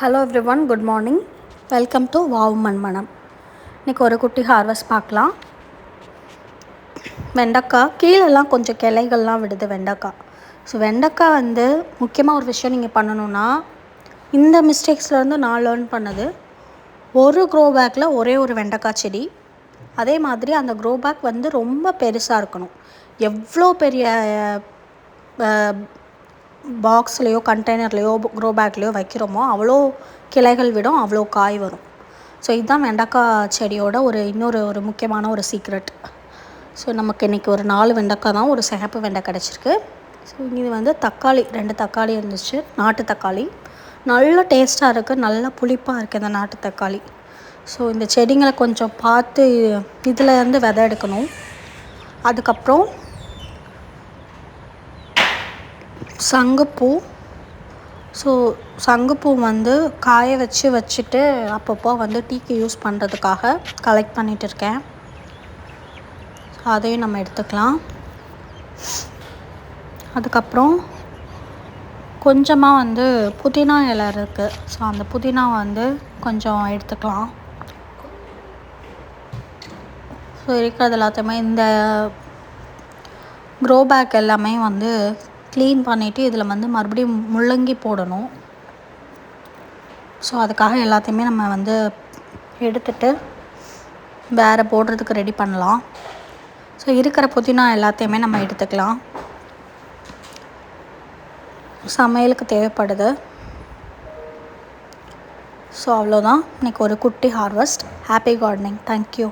Hello everyone good morning welcome to wow Manmanam இன்றைக்கி ஒரு குட்டி ஹார்வெஸ்ட் பார்க்கலாம். வெண்டைக்காய் கீழெல்லாம் கொஞ்சம் கிளைகள்லாம் விடுது வெண்டைக்காய். ஸோ வெண்டைக்காய் வந்து முக்கியமாக ஒரு விஷயம் நீங்கள் பண்ணணுன்னா இந்த மிஸ்டேக்ஸ்லேருந்து நான் லேர்ன் பண்ணது ஒரு க்ரோ பேக்கில் ஒரே ஒரு வெண்டைக்காய் செடி. அதே மாதிரி அந்த க்ரோ பேக் வந்து ரொம்ப பெருசாக இருக்கணும். எவ்வளோ பெரிய பாக்ஸ்லேயோ கண்டெய்னர்லேயோ க்ரோ பேக்லேயோ வைக்கிறோமோ அவ்வளோ கிளைகள் விடும் அவ்வளோ காய் வரும். ஸோ இதுதான் வெண்டைக்காய் செடியோட ஒரு இன்னொரு ஒரு முக்கியமான ஒரு சீக்ரெட் ஸோ நமக்கு இன்றைக்கி ஒரு நாலு வெண்டைக்காய் தான் ஒரு சிகப்பு வெண்டை கிடச்சிருக்கு. ஸோ இது வந்து தக்காளி ரெண்டு தக்காளி இருந்துச்சு நாட்டு தக்காளி. நல்ல டேஸ்ட்டாக இருக்குது நல்ல புளிப்பாக இருக்குது இந்த நாட்டு தக்காளி. ஸோ இந்த செடிங்களை கொஞ்சம் பார்த்து இதில் இருந்து விதை எடுக்கணும். அதுக்கப்புறம் சங்குப்பூ. ஸோ சங்குப்பூ வந்து காய வச்சு வச்சுட்டு அப்பப்போ வந்து டீக்கு யூஸ் பண்ணுறதுக்காக கலெக்ட் பண்ணிகிட்டு இருக்கேன். அதையும் நம்ம எடுத்துக்கலாம். அதுக்கப்புறம் கொஞ்சமாக வந்து புதினா இலை இருக்குது ஸோ அந்த புதினா வந்து கொஞ்சம் எடுத்துக்கலாம். ஸோ இருக்கிறது எல்லாத்தையுமே இந்த க்ரோ பேக் எல்லாமே வந்து க்ளீன் பண்ணிவிட்டு இதில் வந்து மறுபடியும் முள்ளங்கி போடணும். ஸோ அதுக்காக எல்லாத்தையுமே நம்ம வந்து எடுத்துட்டு வேறு போடுறதுக்கு ரெடி பண்ணலாம். ஸோ இருக்கிற புதினா எல்லாத்தையுமே நம்ம எடுத்துக்கலாம். சமையலுக்கு தேவைப்படுது. ஸோ அவ்வளோதான் இன்றைக்கி ஒரு குட்டி ஹார்வெஸ்ட் ஹாப்பி கார்டனிங் தேங்க்யூ